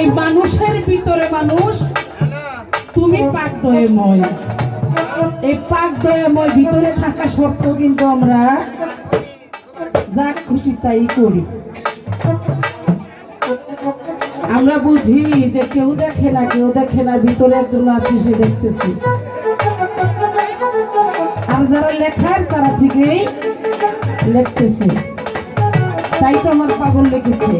এই মানুষের ভিতরে মানুষ, তুমি পাক দয়ময় এই পাক দয়াময় ভিতরে থাকা সত্ত্বেও কিন্তু আমরা যা খুশি তাই করি। আমরা বুঝি যে কেউ দেখে না, কেউ দেখে না, ভিতরে একজন আছে, সে দেখতেছি। আর যারা লেখার, তারা ঠিকই লিখতেছে। তাই তো আমার পাগল লেগেছে।